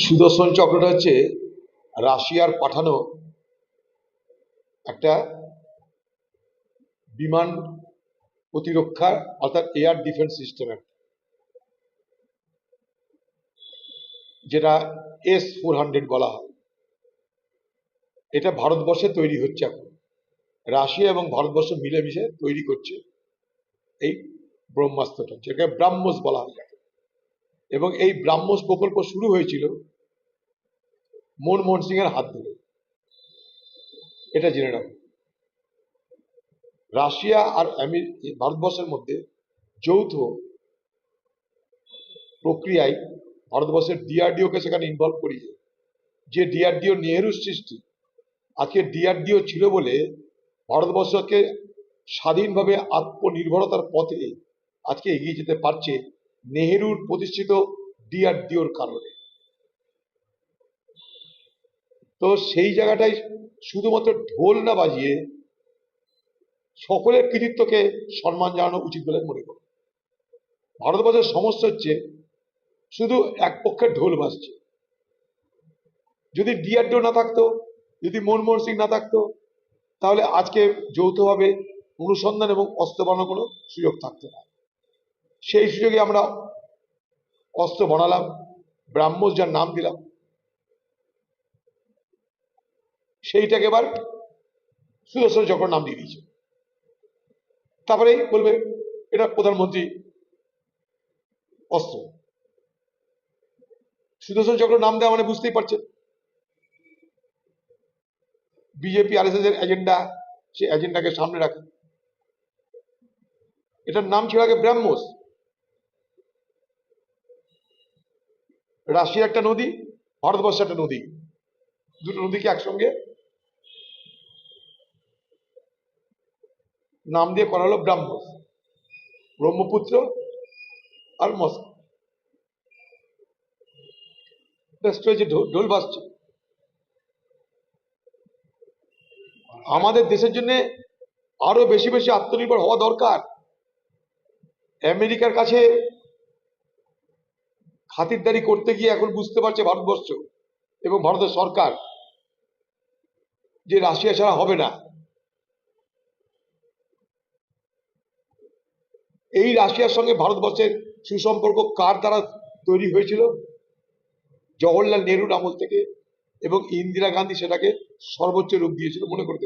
সুদর্শন চক্রটা হচ্ছে রাশিয়ার পাঠানো একটা বিমান প্রতিরক্ষা, অর্থাৎ এয়ার ডিফেন্স সিস্টেমের যেটা এস ফোর হান্ড্রেড বলা হয়। এটা ভারতবর্ষে তৈরি হচ্ছে এখন। রাশিয়া এবং ভারতবর্ষ মিলেমিশে তৈরি করছে এই ব্রহ্মাস্ত্রটা, যেটাকে ব্রাহ্মস বলা হয়। এবং এই ব্রাহ্মস প্রকল্প শুরু হয়েছিল মনমোহন সিং এর হাত ধরে। এটা জেনে রাখুন রাশিয়া আর ভারতবর্ষের মধ্যে যৌথ প্রক্রিয়ায় ভারতবর্ষের ডিআরডিও কে সেখানে ইনভলভ করিয়ে, যে ডিআরডিও নেহেরুর সৃষ্টি, আজকে ডিআরডিও ছিল বলে ভারতবর্ষকে স্বাধীনভাবে আত্মনির্ভরতার পথে আজকে এগিয়ে যেতে পারছে নেহেরুর প্রতিষ্ঠিত ডিআরডিওর কারণে। তো সেই জায়গাটাই শুধুমাত্র ঢোল না বাজিয়ে সকলের কৃতিত্বকে সম্মান জানানো উচিত বলে মনে করি। ভারতবর্ষের সমস্যা হচ্ছে শুধু এক পক্ষের ঢোল বাজছে। যদি ডিআরডিও না থাকতো, যদি মনমোহন সিং না থাকতো, তাহলে আজকে যৌথভাবে অনুসন্ধান এবং অস্ত্র বানানোর কোনো সুযোগ থাকতো না। সেই সুযোগে আমরা অস্ত্র বানালাম ব্রাহ্মস যার নাম দিলাম সেইটাকে এবার সুদর্শন চক্র নাম দিয়ে দিয়েছে। তারপরে বলবে, এটা প্রধানমন্ত্রী অস্ত্র। সুদর্শন চক্র নাম দেওয়া মানে বুঝতেই পারছেন। বিজেপি আর এর এজেন্ডা সে এজেন্ডাকে সামনে রাখে। এটার নাম ছিল আগে ব্রাহ্মস রাশিয়া একটা নদী ভারতবর্ষ একটা নদী। দুটো নদীকে একসঙ্গে নাম দিয়ে করা হলো ব্রাহ্মস ব্রহ্মপুত্র আর মস্কো। ব্যস্ত হয়েছে ঢোল- বাজছে। আমাদের দেশের জন্য আরও বেশি বেশি আত্মনির্ভর হওয়া দরকার। আমেরিকার কাছে খাতিরদারি করতে গিয়ে এখন বুঝতে পারছে ভারতবর্ষ এবং ভারতের সরকার যে রাশিয়া ছাড়া হবে না। এই রাশিয়ার সঙ্গে ভারতবর্ষের সুসম্পর্ক কার দ্বারা তৈরি হয়েছিল জওহরলাল নেহরুর আমল থেকে এবং ইন্দিরা গান্ধী সেটাকে সর্বোচ্চ রূপ দিয়েছিল, মনে করে।